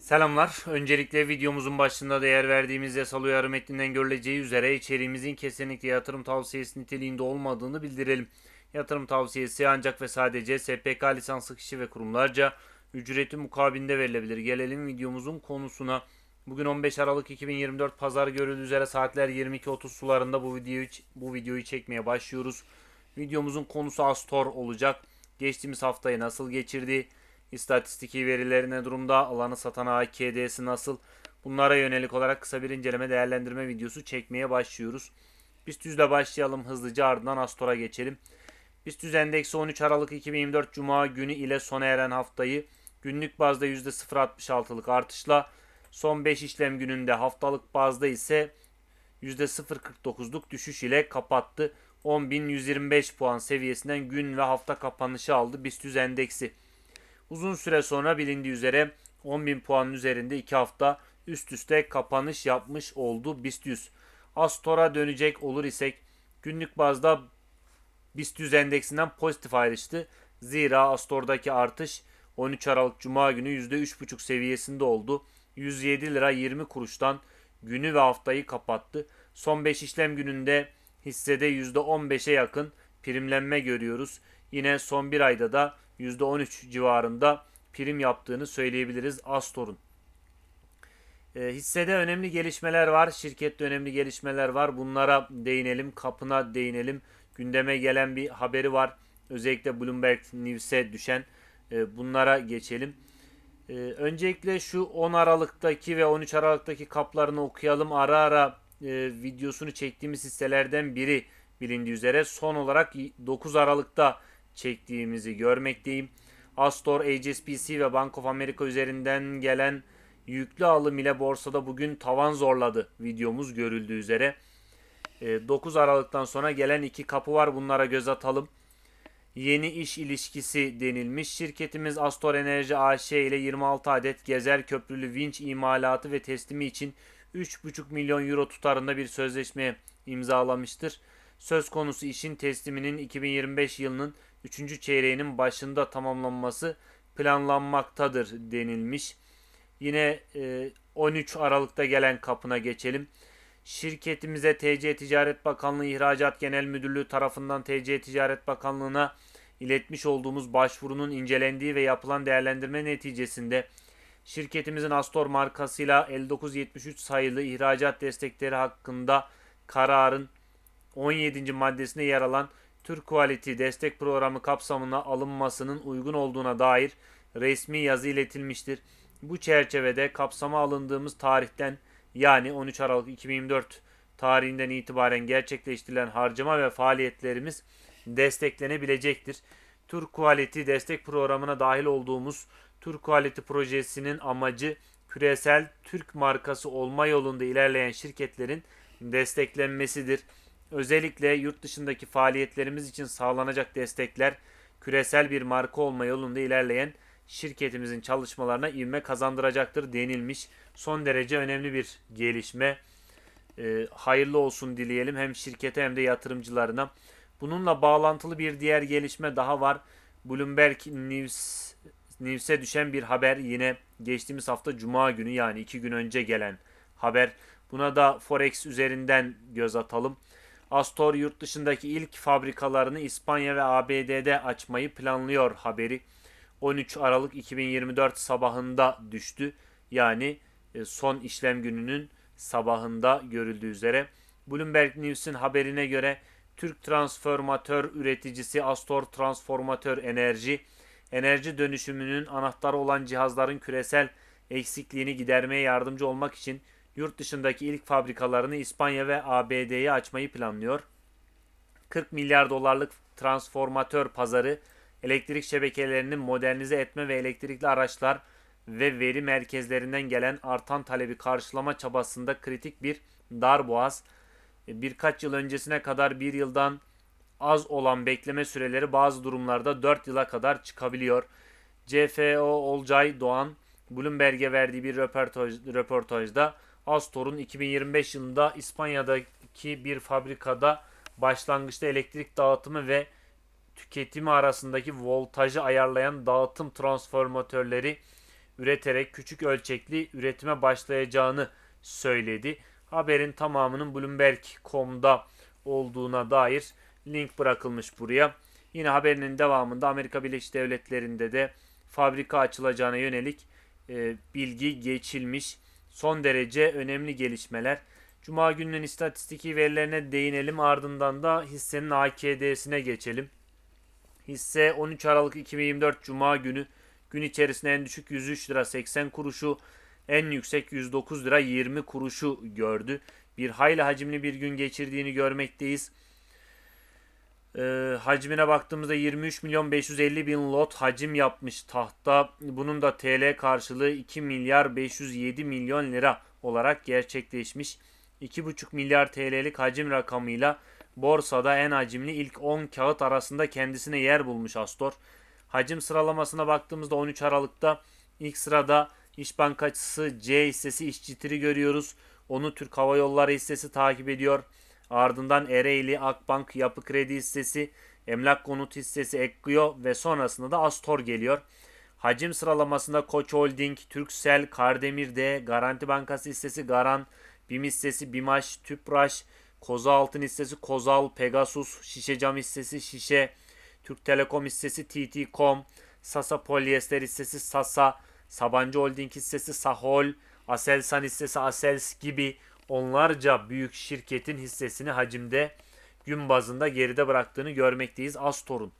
Selamlar. Öncelikle videomuzun başında değer verdiğimiz yasal uyarı metninden görüleceği üzere içeriğimizin kesinlikle yatırım tavsiyesi niteliğinde olmadığını bildirelim. Yatırım tavsiyesi ancak ve sadece SPK lisanslı kişi ve kurumlarca ücreti mukabilinde verilebilir. Gelelim videomuzun konusuna. Bugün 15 Aralık 2024 Pazar görüldüğü üzere saatler 22.30 sularında bu videoyu bu videoyu çekmeye başlıyoruz. Videomuzun konusu Astor olacak. Geçtiğimiz haftayı nasıl geçirdi? İstatistiki verileri ne durumda? Alanı satan AKD'si nasıl? Bunlara yönelik olarak kısa bir inceleme değerlendirme videosu çekmeye başlıyoruz. BIST 100 ile başlayalım hızlıca ardından Astor'a geçelim. BIST 100 endeksi 13 Aralık 2024 Cuma günü ile sona eren haftayı günlük bazda %0.66'lık artışla son 5 işlem gününde haftalık bazda ise %0.49'luk düşüş ile kapattı. 10.125 puan seviyesinden gün ve hafta kapanışı aldı BIST 100 endeksi. Uzun süre sonra bilindiği üzere 10.000 puanın üzerinde 2 hafta üst üste kapanış yapmış oldu BIST 100. Astor'a dönecek olur isek günlük bazda BIST 100 endeksinden pozitif ayrıştı. Zira Astor'daki artış 13 Aralık Cuma günü %3,5 seviyesinde oldu. 107 lira 20 kuruştan günü ve haftayı kapattı. Son 5 işlem gününde hissede %15'e yakın primlenme görüyoruz. Yine son bir ayda da %13 civarında prim yaptığını söyleyebiliriz Astor'un. E, hissede önemli gelişmeler var. Şirkette önemli gelişmeler var. Bunlara değinelim. Kapına değinelim. Gündeme gelen bir haberi var. Özellikle Bloomberg News'e düşen. E, bunlara geçelim. E, öncelikle şu 10 Aralık'taki ve 13 Aralık'taki kaplarını okuyalım. Ara ara e, videosunu çektiğimiz hisselerden biri bilindiği üzere. Son olarak 9 Aralık'ta çektiğimizi görmekteyim. Astor, HSBC ve Bank of America üzerinden gelen yüklü alım ile borsada bugün tavan zorladı videomuz görüldüğü üzere. 9 Aralık'tan sonra gelen iki kapı var bunlara göz atalım. Yeni iş ilişkisi denilmiş. Şirketimiz Astor Enerji AŞ ile 26 adet gezer köprülü vinç imalatı ve teslimi için 3,5 milyon euro tutarında bir sözleşme imzalamıştır. Söz konusu işin tesliminin 2025 yılının 3. çeyreğinin başında tamamlanması planlanmaktadır denilmiş. Yine 13 Aralık'ta gelen kapına geçelim. Şirketimize TC Ticaret Bakanlığı İhracat Genel Müdürlüğü tarafından TC Ticaret Bakanlığı'na iletmiş olduğumuz başvurunun incelendiği ve yapılan değerlendirme neticesinde şirketimizin Astor markasıyla 5973 sayılı ihracat destekleri hakkında kararın 17. maddesinde yer alan Türk Quality destek programı kapsamına alınmasının uygun olduğuna dair resmi yazı iletilmiştir. Bu çerçevede kapsama alındığımız tarihten yani 13 Aralık 2024 tarihinden itibaren gerçekleştirilen harcama ve faaliyetlerimiz desteklenebilecektir. Türk Quality destek programına dahil olduğumuz Türk Quality projesinin amacı küresel Türk markası olma yolunda ilerleyen şirketlerin desteklenmesidir. Özellikle yurt dışındaki faaliyetlerimiz için sağlanacak destekler küresel bir marka olma yolunda ilerleyen şirketimizin çalışmalarına ivme kazandıracaktır denilmiş. Son derece önemli bir gelişme. E, hayırlı olsun dileyelim hem şirkete hem de yatırımcılarına. Bununla bağlantılı bir diğer gelişme daha var. Bloomberg News News'e düşen bir haber yine geçtiğimiz hafta Cuma günü yani iki gün önce gelen haber. Buna da Forex üzerinden göz atalım. Astor yurt dışındaki ilk fabrikalarını İspanya ve ABD'de açmayı planlıyor haberi. 13 Aralık 2024 sabahında düştü. Yani e, son işlem gününün sabahında görüldüğü üzere. Bloomberg News'in haberine göre Türk transformatör üreticisi Astor Transformatör Enerji, enerji dönüşümünün anahtarı olan cihazların küresel eksikliğini gidermeye yardımcı olmak için yurt dışındaki ilk fabrikalarını İspanya ve ABD'ye açmayı planlıyor. 40 milyar dolarlık transformatör pazarı elektrik şebekelerini modernize etme ve elektrikli araçlar ve veri merkezlerinden gelen artan talebi karşılama çabasında kritik bir darboğaz. Birkaç yıl öncesine kadar bir yıldan az olan bekleme süreleri bazı durumlarda 4 yıla kadar çıkabiliyor. CFO Olcay Doğan Bloomberg'e verdiği bir röportaj, röportajda Astor'un 2025 yılında İspanya'daki bir fabrikada başlangıçta elektrik dağıtımı ve tüketimi arasındaki voltajı ayarlayan dağıtım transformatörleri üreterek küçük ölçekli üretime başlayacağını söyledi. Haberin tamamının Bloomberg.com'da olduğuna dair link bırakılmış buraya. Yine haberinin devamında Amerika Birleşik Devletleri'nde de fabrika açılacağına yönelik e, bilgi geçilmiş. Son derece önemli gelişmeler. Cuma gününün istatistiki verilerine değinelim ardından da hissenin AKD'sine geçelim. Hisse 13 Aralık 2024 Cuma günü gün içerisinde en düşük 103 lira 80 kuruşu, en yüksek 109 lira 20 kuruşu gördü. Bir hayli hacimli bir gün geçirdiğini görmekteyiz. E, hacmine baktığımızda 23 milyon 550 bin lot hacim yapmış tahta. Bunun da TL karşılığı 2 milyar 507 milyon lira olarak gerçekleşmiş. 2,5 milyar TL'lik hacim rakamıyla borsada en hacimli ilk 10 kağıt arasında kendisine yer bulmuş Astor. Hacim sıralamasına baktığımızda 13 Aralık'ta ilk sırada İş Bankası C hissesi İşçitiri görüyoruz. Onu Türk Hava Yolları hissesi takip ediyor. Ardından Ereğli, Akbank, Yapı Kredi hissesi, Emlak Konut hissesi Ekgio ve sonrasında da Astor geliyor. Hacim sıralamasında Koç Holding, Türksel, Kardemir D, Garanti Bankası hissesi Garan, BİM hissesi BİMAŞ, Tüpraş, Koza Altın hissesi Kozal, Pegasus, Şişe Cam hissesi Şişe, Türk Telekom hissesi TT.com, Sasa Polyester hissesi Sasa, Sabancı Holding hissesi Sahol, Aselsan hissesi Asels gibi onlarca büyük şirketin hissesini hacimde gün bazında geride bıraktığını görmekteyiz Astor'un.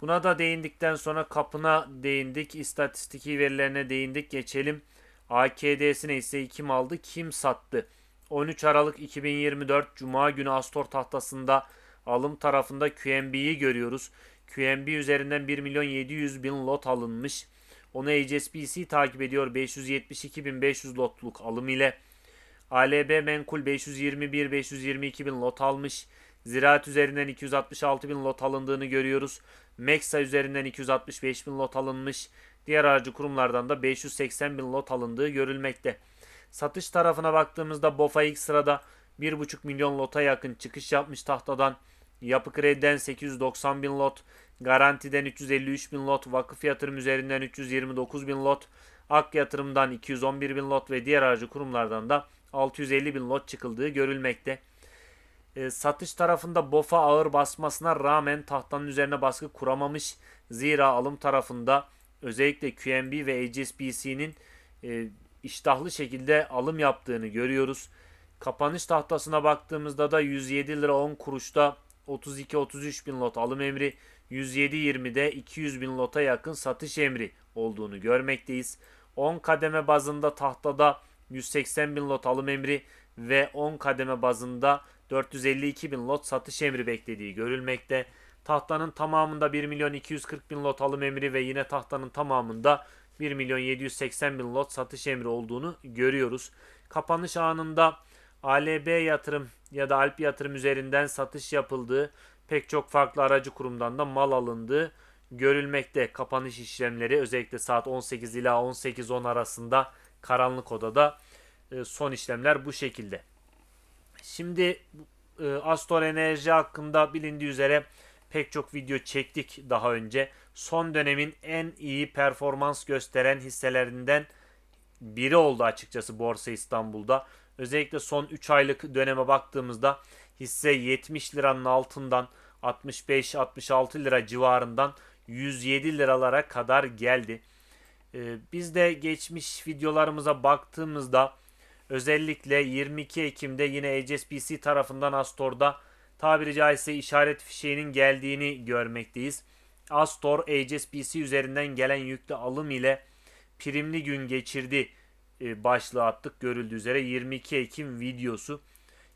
Buna da değindikten sonra kapına değindik, istatistiki verilerine değindik. Geçelim AKD'sine ise kim aldı, kim sattı? 13 Aralık 2024 Cuma günü Astor tahtasında alım tarafında QNB'yi görüyoruz. QNB üzerinden 1 milyon 700 bin lot alınmış. Onu HSBC takip ediyor 572.500 lotluk alım ile. ALB Menkul 521-522 bin lot almış. Ziraat üzerinden 266 bin lot alındığını görüyoruz. Meksa üzerinden 265 bin lot alınmış. Diğer aracı kurumlardan da 580 bin lot alındığı görülmekte. Satış tarafına baktığımızda BOFA ilk sırada 1,5 milyon lota yakın çıkış yapmış tahtadan. Yapı Kredi'den 890 bin lot, Garanti'den 353 bin lot, Vakıf Yatırım üzerinden 329 bin lot, Ak Yatırım'dan 211 bin lot ve diğer aracı kurumlardan da 650 bin lot çıkıldığı görülmekte. E, satış tarafında BOFA ağır basmasına rağmen tahtanın üzerine baskı kuramamış. Zira alım tarafında özellikle QNB ve HSBC'nin e, iştahlı şekilde alım yaptığını görüyoruz. Kapanış tahtasına baktığımızda da 107 lira 10 kuruşta 32-33 bin lot alım emri, 107-20'de 200 bin lota yakın satış emri olduğunu görmekteyiz. 10 kademe bazında tahtada 180 bin lot alım emri ve 10 kademe bazında 452 bin lot satış emri beklediği görülmekte. Tahtanın tamamında 1 milyon 240 bin lot alım emri ve yine tahtanın tamamında 1 milyon 780 bin lot satış emri olduğunu görüyoruz. Kapanış anında ALB yatırım ya da Alp yatırım üzerinden satış yapıldığı pek çok farklı aracı kurumdan da mal alındığı görülmekte. Kapanış işlemleri özellikle saat 18 ila 18.10 arasında karanlık odada e, son işlemler bu şekilde. Şimdi e, Astor Enerji hakkında bilindiği üzere pek çok video çektik daha önce. Son dönemin en iyi performans gösteren hisselerinden biri oldu açıkçası Borsa İstanbul'da. Özellikle son 3 aylık döneme baktığımızda hisse 70 liranın altından 65-66 lira civarından 107 liralara kadar geldi. Ee, biz de geçmiş videolarımıza baktığımızda özellikle 22 Ekim'de yine HSBC tarafından Astor'da tabiri caizse işaret fişeğinin geldiğini görmekteyiz. Astor HSBC üzerinden gelen yüklü alım ile primli gün geçirdi e, başlığı attık görüldüğü üzere 22 Ekim videosu.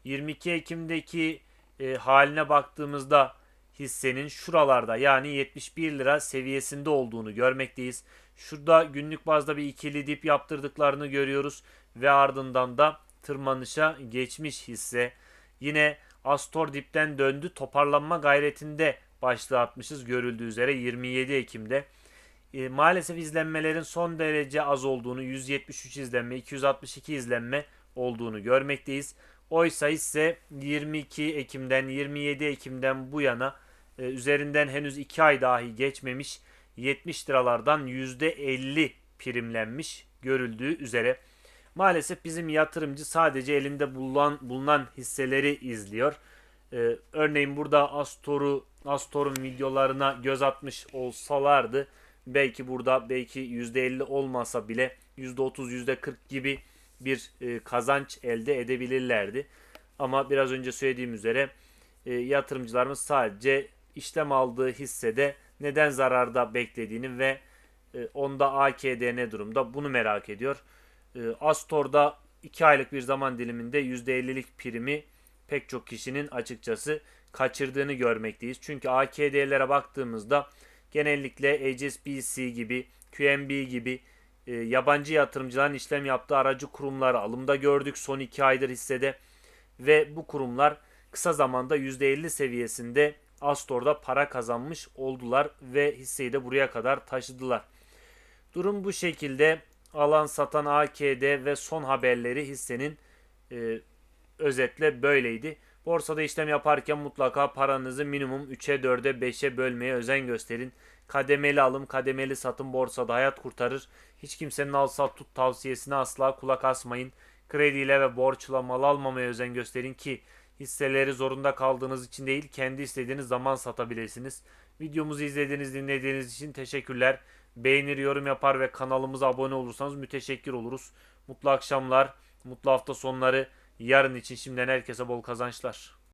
22 Ekim'deki e, haline baktığımızda hissenin şuralarda yani 71 lira seviyesinde olduğunu görmekteyiz. Şurada günlük bazda bir ikili dip yaptırdıklarını görüyoruz ve ardından da tırmanışa geçmiş hisse. Yine Astor dipten döndü toparlanma gayretinde başlığı atmışız görüldüğü üzere 27 Ekim'de. E, maalesef izlenmelerin son derece az olduğunu 173 izlenme 262 izlenme olduğunu görmekteyiz. Oysa ise 22 Ekim'den 27 Ekim'den bu yana e, üzerinden henüz 2 ay dahi geçmemiş 70 liralardan %50 primlenmiş görüldüğü üzere. Maalesef bizim yatırımcı sadece elinde bulunan, bulunan hisseleri izliyor. Ee, örneğin burada Astor'u Astor'un videolarına göz atmış olsalardı belki burada belki %50 olmasa bile %30 %40 gibi bir e, kazanç elde edebilirlerdi. Ama biraz önce söylediğim üzere e, yatırımcılarımız sadece işlem aldığı hissede neden zararda beklediğini ve e, onda AKD ne durumda bunu merak ediyor. E, Astor'da 2 aylık bir zaman diliminde %50'lik primi pek çok kişinin açıkçası kaçırdığını görmekteyiz. Çünkü AKD'lere baktığımızda genellikle HSBC gibi, QNB gibi e, yabancı yatırımcıların işlem yaptığı aracı kurumları alımda gördük son 2 aydır hissede ve bu kurumlar kısa zamanda %50 seviyesinde Astor'da para kazanmış oldular ve hisseyi de buraya kadar taşıdılar. Durum bu şekilde alan satan AKD ve son haberleri hissenin e, özetle böyleydi. Borsada işlem yaparken mutlaka paranızı minimum 3'e 4'e 5'e bölmeye özen gösterin. Kademeli alım, kademeli satım borsada hayat kurtarır. Hiç kimsenin al sat tut tavsiyesine asla kulak asmayın. Krediyle ve borçla mal almamaya özen gösterin ki hisseleri zorunda kaldığınız için değil kendi istediğiniz zaman satabilirsiniz. Videomuzu izlediğiniz dinlediğiniz için teşekkürler. Beğenir, yorum yapar ve kanalımıza abone olursanız müteşekkir oluruz. Mutlu akşamlar, mutlu hafta sonları. Yarın için şimdiden herkese bol kazançlar.